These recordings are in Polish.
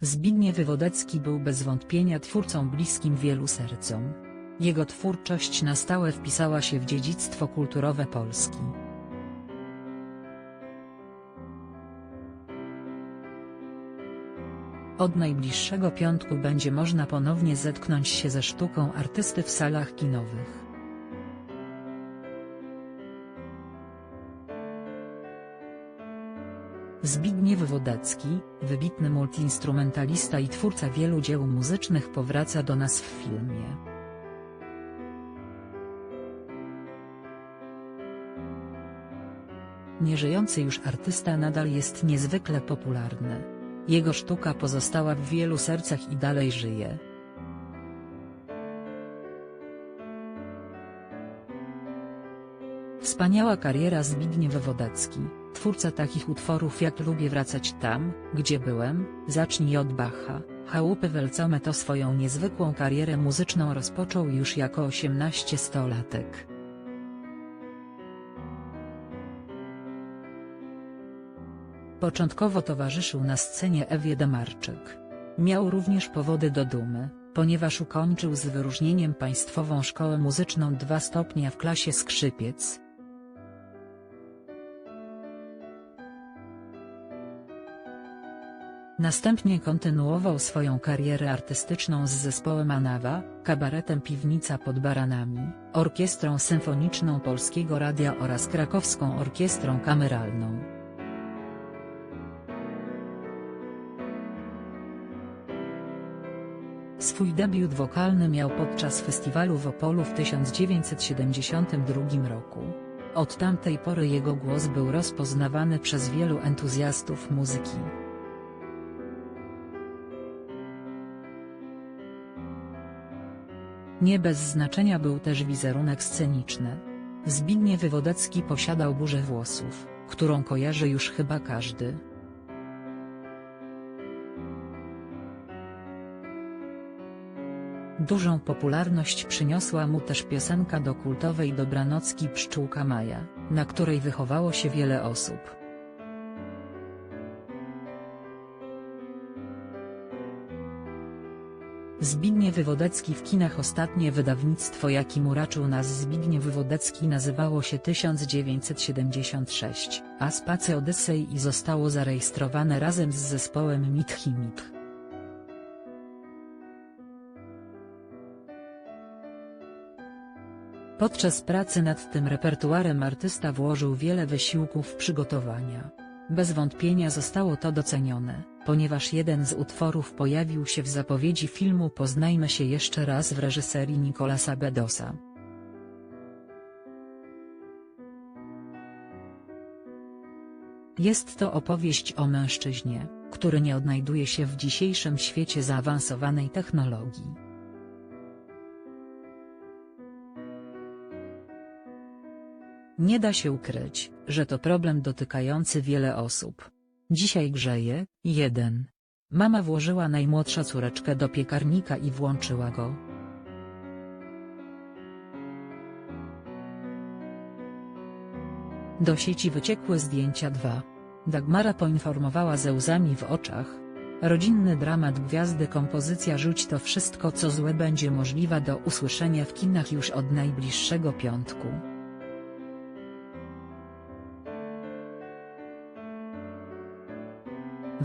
Zbigniew Wywodecki był bez wątpienia twórcą bliskim wielu sercom. Jego twórczość na stałe wpisała się w dziedzictwo kulturowe Polski. Od najbliższego piątku będzie można ponownie zetknąć się ze sztuką artysty w salach kinowych. Zbigniew Wodecki, wybitny multiinstrumentalista i twórca wielu dzieł muzycznych powraca do nas w filmie. Nieżyjący już artysta nadal jest niezwykle popularny. Jego sztuka pozostała w wielu sercach i dalej żyje. Wspaniała kariera Zbigniew Wodecki, twórca takich utworów jak Lubię wracać tam, gdzie byłem, Zacznij od Bacha, Chałupy Welcome to swoją niezwykłą karierę muzyczną rozpoczął już jako 18-stolatek. Początkowo towarzyszył na scenie Ewie Demarczyk. Miał również powody do dumy, ponieważ ukończył z wyróżnieniem Państwową Szkołę Muzyczną dwa stopnia w klasie skrzypiec. Następnie kontynuował swoją karierę artystyczną z zespołem Anawa, kabaretem Piwnica pod Baranami, Orkiestrą Symfoniczną Polskiego Radia oraz Krakowską Orkiestrą Kameralną. Swój debiut wokalny miał podczas festiwalu w Opolu w 1972 roku. Od tamtej pory jego głos był rozpoznawany przez wielu entuzjastów muzyki. Nie bez znaczenia był też wizerunek sceniczny. Zbigniew Wywodecki posiadał burzę włosów, którą kojarzy już chyba każdy. Dużą popularność przyniosła mu też piosenka do kultowej dobranocki Pszczółka Maja, na której wychowało się wiele osób. Zbigniew Wywodecki w kinach Ostatnie wydawnictwo jakim uraczył nas Zbigniew Wywodecki nazywało się 1976, a Space Odyssey i zostało zarejestrowane razem z zespołem Mithimith. Podczas pracy nad tym repertuarem artysta włożył wiele wysiłku w przygotowania. Bez wątpienia zostało to docenione, ponieważ jeden z utworów pojawił się w zapowiedzi filmu Poznajmy się jeszcze raz w reżyserii Nicolasa Bedosa. Jest to opowieść o mężczyźnie, który nie odnajduje się w dzisiejszym świecie zaawansowanej technologii. Nie da się ukryć, że to problem dotykający wiele osób. Dzisiaj grzeje, jeden. Mama włożyła najmłodsza córeczkę do piekarnika i włączyła go. Do sieci wyciekły zdjęcia 2. Dagmara poinformowała ze łzami w oczach. Rodzinny dramat gwiazdy kompozycja Rzuć to wszystko co złe będzie możliwa do usłyszenia w kinach już od najbliższego piątku.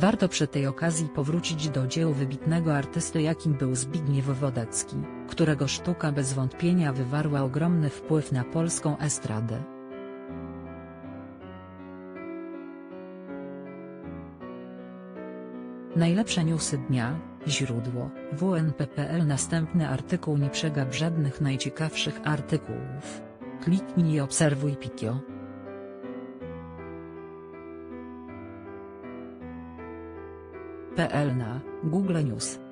Warto przy tej okazji powrócić do dzieł wybitnego artysty jakim był Zbigniew Wodecki, którego sztuka bez wątpienia wywarła ogromny wpływ na polską estradę. Najlepsze newsy dnia, źródło, WNP.pl Następny artykuł nie przegap żadnych najciekawszych artykułów. Kliknij i obserwuj Pikio. PL na Google News